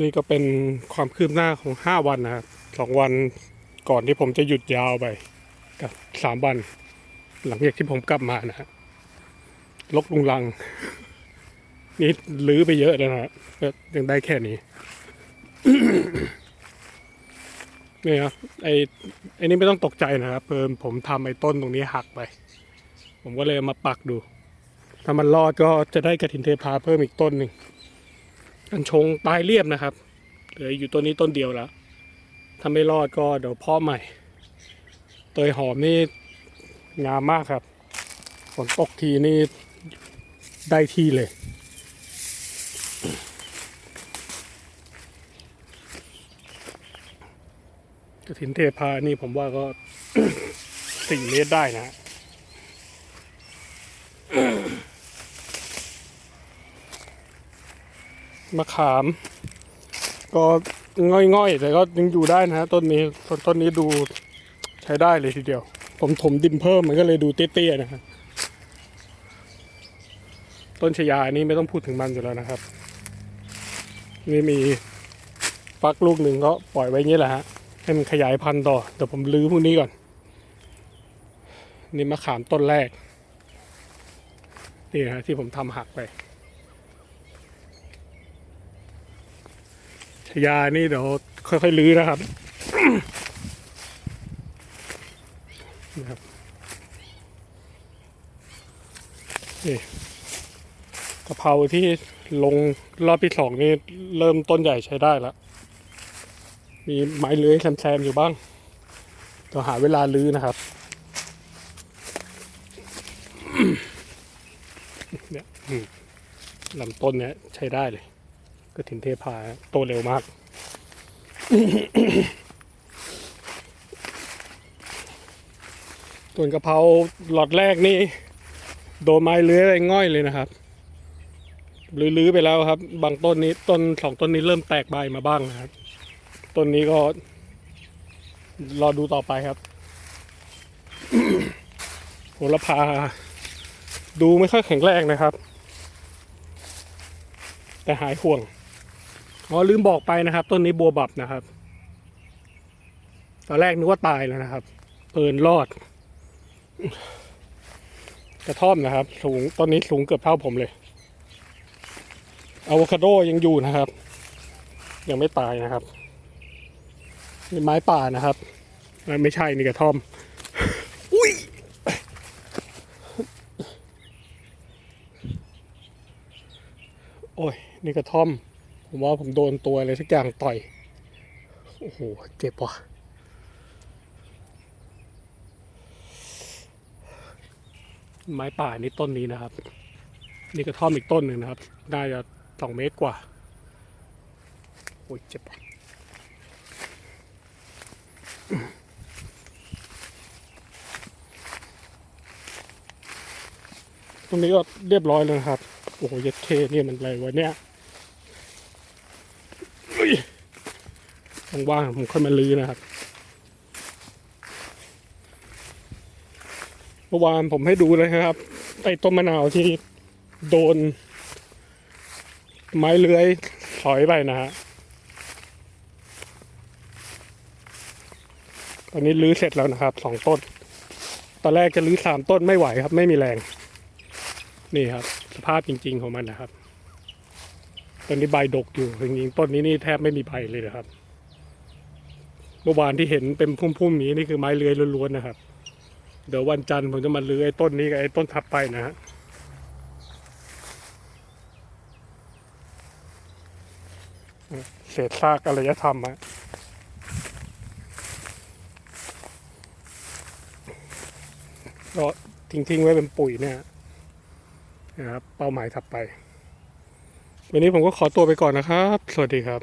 นี่ก็เป็นความคืบหน้าของห้าวันนะครับสองวันก่อนที่ผมจะหยุดยาวไปกับสามวัน หลังจากที่ผมกลับมานะฮะลกลุงลัง นี่ลื้อไปเยอะแล้วนะฮะก็ยังได้แค่นี้นี่ครับไอ้ไอ้นี่ไม่ต้องตกใจนะครับเพิ่มผมทำไอ้ต้นตรงนี้หักไป ผมก็เลยมาปักดู ถ้ามันรอดก็จะได้กระถินเทพาเพิ่มอีกต้นหนึ่ง กันชงตายเรียบนะครับ เหลืออยู่ต้นนี้ต้นเดียวแล้ว ถ้าไม่รอดก็เดี๋ยวเพ่อใหม่ เตยหอมนี่งามมากครับ ฝนตกทีนี่ได้ที่เลย กระถินเทพานี่ผมว่าก็สี่เมตรได้นะฮะ มะขาม ก็ง่อยๆ แต่ก็ยังอยู่ได้นะฮะต้นนี้ต้นต้นนี้ดูใช้ได้เลยทีเดียว ผมถมดินเพิ่มมันก็เลยดูเตี้ยๆนะฮะต้นชยานี่ไม่ต้องพูดถึงมันอยู่แล้วนะครับ นี่มีฟักลูกหนึ่งก็ปล่อยไว้งนี้แหละฮะให้มันขยายพันธุ์ต่อเดี๋ยวผมลื้อพวกนี้ก่อน นี่มะขามต้นแรก นี่นะฮะที่ผมทำหักไป ชยานี่เดี๋ยวค่อยๆลื้อนะครับนะครับนี่กะเพราที่ลงรอบที่สองนี่เริ่มต้นใหญ่ใช้ได้แล้ว มีไม้เลื้อยแซมๆอยู่บ้างต้องหาเวลาลื้อนะครับเนี่ยลำต้นเนี้ยใช้ได้เลย ก็ถินเทพาโตเร็วมาก ส่วนกะเพราหลอดแรกนี่ โดนไม้เลื้อยไปง่อยเลยนะครับลื้อๆไปแล้วครับ บางต้นนี้ต้นสองต้นนี้เริ่มแตกใบมาบ้างนะครับ ต้นนี้ก็ รอดูต่อไปครับโหระพา ดูไม่ค่อยแข็งแรงนะครับ แต่หายห่วง อ๋อลืมบอกไปนะครับ ต้นนี้บัวบับนะครับ ตอนแรกนึกว่าตายแล้วนะครับเปินรอด กระท่อมนะครับ สูงต้นนี้สูงเกือบเท่าผมเลยอะโวคาโดยังอยู่นะครับ ยังไม่ตายนะครับนี่ไม้ป่านะครับอ่าไม่ใช่นี่กระท่อม อุ้ยโอ้ยนี่กระท่อม ผมว่าผมโดนตัวอะไรสักอย่างต่อย โอ้โห เจ็บว่ะไม้ป่านี่ต้นนี้นะครับ นี่กระท่อมอีกต้นหนึ่งนะครับน่าจะสองเมตรกว่า โอ้ยเจ็บตรงนี้ก็เรียบร้อยแล้วครับ โอ้โหเยัดเคนี่ยมันอะไรวะเนี่ยเฮ้ย ว่างๆผมค่อยมาลื้อนะครับเมื่อวานผมให้ดูเลยครับไอ้ต้นมะนาวที่โดน ไม้เลื้อยถอยไปนะฮะตอนนี้ลื้อเสร็จแล้วนะครับสองต้น ตอนแรกจะลื้อสามต้นไม่ไหวครับ ไม่มีแรง นี่ครับ สภาพจริง ๆของมันนะครับต้นนี้ใบดกอยู่จริงๆต้นนี้นี่แทบไม่มีใบเลยนะครับ มื่อวานที่เห็นเป็นพุ่มๆนี้นี่คือไม้เลื้อยล้วนๆนะครับ เดี๋ยววันจันทร์ผมจะมาเลื้อยต้นนี้กับไอ้ต้นทับไปนะฮะเศษซากอารยธรรมฮะก็ทิ้งๆไว้เป็นปุ๋ยเนี่ยนะครับเป้าหมายถัดไป วันนี้ผมก็ขอตัวไปก่อนนะครับ สวัสดีครับ